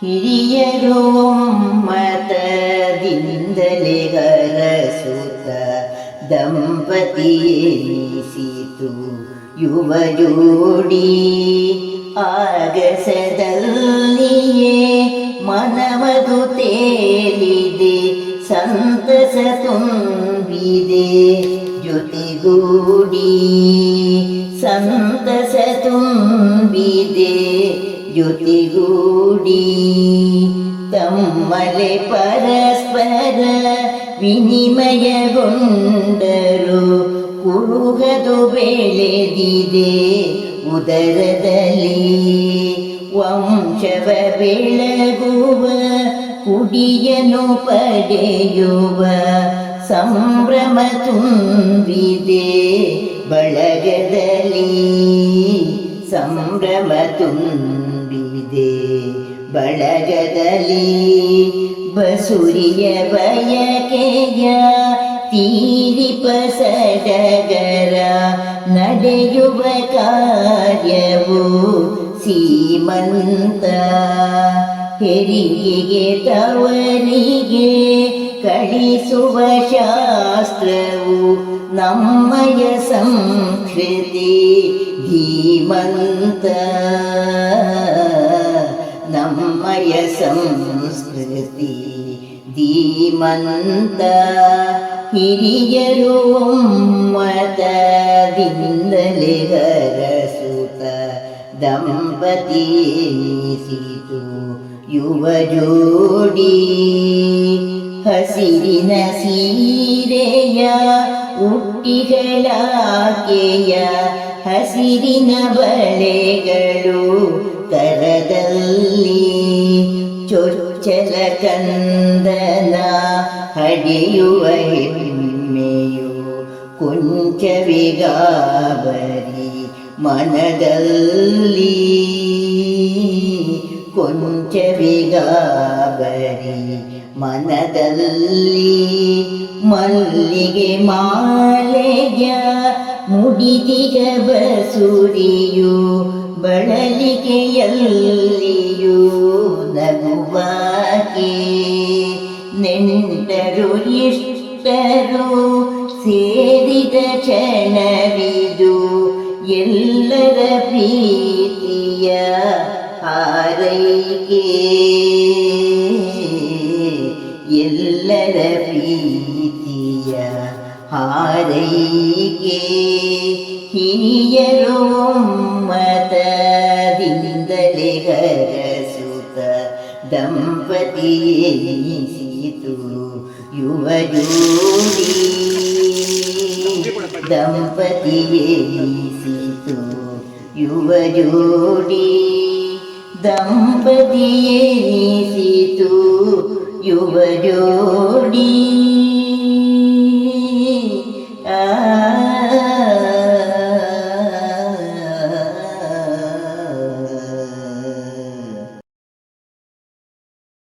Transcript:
ಹಿರಿಯರು ಮತದಿಂದಲೇ ಹರಸುತ್ತ ದಂಪತಿ ಎನಿಸಿತು. ಯುವ ಜೋಡಿ ಆಗಸದಲ್ಲಿಯೇ ಮನವದು ತೇಲಿದೆ, ಸಂತಸ ತುಂಬಿದೆ. ಜೊತೆಗೂಡಿ ಸಂತಸ ತುಂಬಿದೆ. ಜೊತೆಗೂಡಿ ತಮ್ಮಲೆ ಪರಸ್ಪರ ವಿನಿಮಯಗೊಂಡರು. ಕುರುಗದು ಬೆಳೆದಿದೆ ಉದರದಲ್ಲಿ. ವಂಶವ ಬೆಳಗುವ, ಕುಡಿಯನು ಪಡೆಯುವ ಸಂಭ್ರಮ ತುಂಬಿದೆ ಬಳಗದಲ್ಲಿ. ಸಂಭ್ರಮ ತುಂಬಿದೆ ಬಳಗದಲ್ಲಿ ಬಸುರಿಯ ಬಯಕೆಯ ತೀರಿಪ ಸಡಗರ ನಡೆಯುವ ಕಾರ್ಯವು ಸೀಮಂತ. ಹೆರಿಗೆ ತವರಿಗೆ ಕಳಿಸುವ ಶಾಸ್ತ್ರವು ನಮ್ಮಯ ಸಂಸ್ಕೃತಿ ಧೀಮಂತ. ನಮ್ಮಯ ಸಂಸ್ಕೃತಿ ಧೀಮಂತ ಹಿರಿಯರು ಮತದಿಂದಲೇ ಹರಸುತ್ತ ದಂಪತಿ ಎನಿಸಿತು ಯುವ ಜೋಡಿ ಹಸಿರಿನ ಸೀರೆಯ ಉಟ್ಟಿಗಳಾಕೆಯ ಹಸಿರಿನ ಬಳೆಗಳು ಕರದಲ್ಲಿ ಚೊಚ್ಚಲ ಕಂದನ ಹಡಿಯುವ ಹೆಮ್ಮೆಯು ಕೊಂಚವಿಗಾಬರಿ ಮನದಲ್ಲಿ. ಕೊಂಚವಿಗಾಬರಿ ಮನದಲ್ಲಿ ಮಲ್ಲಿಗೆ ಮಾಲೆಯ ಮುಡಿದಿಗ ಬಸುರಿಯು ಬಳಲಿಕೆಯಲ್ಲಿಯೂ ನಗುವಾಕೆ ನೆಂಟರು ಇಷ್ಟರು ಸೇರಿದ ಕ್ಷಣವಿದು ಎಲ್ಲರ ಪ್ರೀತಿಯ ಹಾರೈಕೆ. ಎಲ್ಲರ ಪ್ರೀತಿಯ ಹಾರೈಕೆ. ಹಿರಿಯರು ಮತದಿಂದಲೇ ಹರಸುತ್ತ ದಂಪತಿ ಎನಿಸಿತು ಯುವ ಜೋಡಿ. ದಂಪತಿ ಎನಿಸಿತು ಯುವ ಜೋಡಿ. ದಂಪತಿ ಎನಿಸಿತು ಯುವ ಜೋಡಿ.